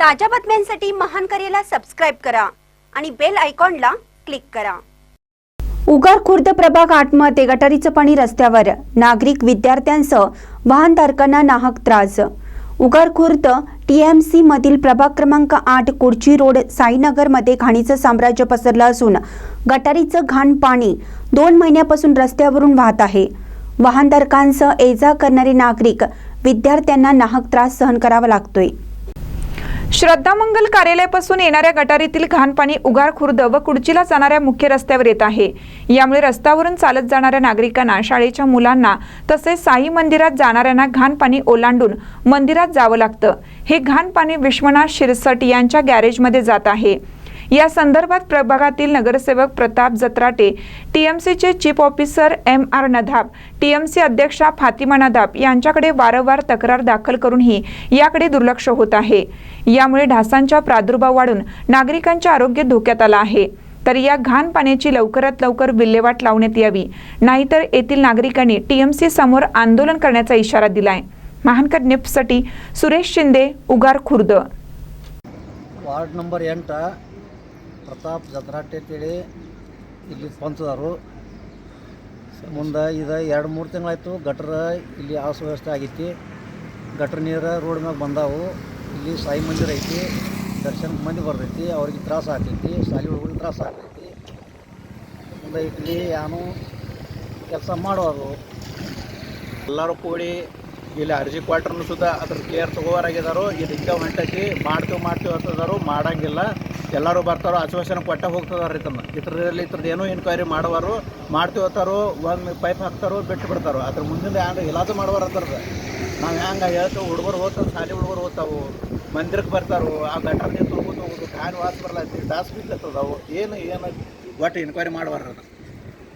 ताज्या बातम्यांसाठी महान करेला सबस्क्राईब करा आणि बेल आयकॉनला क्लिक करा. उगार खुर्द प्रभाग आठमध्ये गटारीचं पाणी रस्त्यावर. नागरिक विद्यार्थ्यांसह वाहनधारकांना नाहक त्रास. उगार खुर्द टीएमसी मधील प्रभाग क्रमांक आठ कुर्ची रोड साईनगरमध्ये घाणीचं साम्राज्य पसरलं असून गटारीचं घाण पाणी दोन महिन्यापासून रस्त्यावरून वाहत आहे. वाहनधारकांसह ये जा करणारे नागरिक विद्यार्थ्यांना नाहक त्रास सहन करावा लागतोय. श्रद्धा मंगल कार्यालयापासून येणाऱ्या गटारीतील घाण पाणी उगार खुर्द व कुडचीला जाणाऱ्या मुख्य रस्त्यावर येत आहे. यामुळे रस्त्यावरून चालत जाणाऱ्या नागरिकांना शाळेच्या मुलांना तसेच साई मंदिरात जाणाऱ्यांना घाण पाणी ओलांडून मंदिरात जावं लागतं. हे घाण पाणी विश्वनाथ शिरसट यांच्या गॅरेजमध्ये जात आहे. या संदर्भात प्रभागातील नगरसेवक Pratap Jatrate टीएमसीचे chief officer M R Nadab TMC अध्यक्षा फातिमा नदाब यांच्याकडे वारंवार तक्रार दाखल करूनही याकडे दुर्लक्ष होत आहे. यामुळे ढासांचा प्रादुर्भाव वाढून नागरिकांचे आरोग्य धोक्यात आला आहे. तर या घाण पाण्याची लवकरात लवकर विल्हेवाट लावण्यात यावी. नाहीतर येथील नागरिकांनी टीएमसी समोर आंदोलन करण्याचा इशारा दिलाय. महानकर निफ्टसाठी सुरेश शिंदे उगार खुर्द. वार्ड नंबर एंटा ಪ್ರತಾಪ್ ಜತ್ರಾಟೆ ಅಂತೇಳಿ ಇಲ್ಲಿ ಪಂಚದಾರು ಮುಂದೆ ಇದು ಎರಡು ಮೂರು ತಿಂಗಳಾಯ್ತು ಗಟ್ರ ಇಲ್ಲಿ ಅಸುವ್ಯವಸ್ಥೆ ವ್ಯವಸ್ಥೆ ಆಗೈತಿ. ಗಟ್ರ ನೀರು ರೋಡ್ ಮ್ಯಾಗ ಬಂದಾವು. ಇಲ್ಲಿ ಸಾಯಿ ಮಂದಿರ ಐತಿ ದರ್ಶನಕ್ಕೆ ಮಂದಿ ಬರ್ತೈತಿ, ಅವ್ರಿಗೆ ತ್ರಾಸ ಆಗ್ತೈತಿ, ಶಾಲೆ ಹುಡುಗರಿಗೆ ತ್ರಾಸ ಆಗ್ತೈತಿ. ಮುಂದೆ ಇಲ್ಲಿ ಏನು ಕೆಲಸ ಮಾಡೋರು. ಎಲ್ಲರೂ ಕೂಡಿ ಇಲ್ಲಿ ಅರ್ಜಿ ಕ್ವಾರ್ಟರ್ನು ಸುದ್ದ ಅದ್ರ ಕ್ಲಿಯರ್ ತಗೋರಾಗಿದ್ದಾರೋ ಇದು ಹಿಂಗೆ ಹೊಂಟೈತಿ, ಮಾಡ್ತೀವಿ ಮಾಡ್ತೀವಿ ಅಂತದಾರು ಮಾಡಂಗಿಲ್ಲ. ಎಲ್ಲರೂ ಬರ್ತಾರೋ ಆಶ್ವಾಸನೆ ಕೊಟ್ಟ ಹೋಗ್ತದಾರ ತಮ್ಮ. ಇದ್ರಲ್ಲಿ ಇತ್ರದ್ದು ಏನೋ ಎನ್ಕ್ವೈರಿ ಮಾಡುವರು ಮಾಡ್ತೀವಿ ಅಂತಾರೋ ಒಂದು ಪೈಪ್ ಹಾಕ್ತಾರೋ, ಬಿಟ್ಟು ಬಿಡ್ತಾರೋ. ಅದ್ರ ಮುಂದಿನ ಯಾರು ಇಲಾದು ಮಾಡುವಾರ ಅಂತಾರೆ ನಾವು ಹೆಂಗೆ ಹೇಳ್ತೇವೆ, ಹುಡುಗರು ಹೋಗ್ತಾವೆ, ಶಾಲೆ ಹುಡುಗರು ಹೋಗ್ತಾವು ಮಂದಿರಕ್ಕೆ ಬರ್ತಾರೋ, ಆ ಗಟ್ಟರ್ ನೀರು ತೊಳ್ಕೊಂಡು ಹೋಗೋದು ವಾಸ್ ವಾಸ ಬರಲ್ಲ ಡಾಸ್ ಬಿದ್ದತ್ತದವು ಏನು ಏನು, ಒಟ್ಟು ಎನ್ಕ್ವೈರಿ ಮಾಡುವಾರ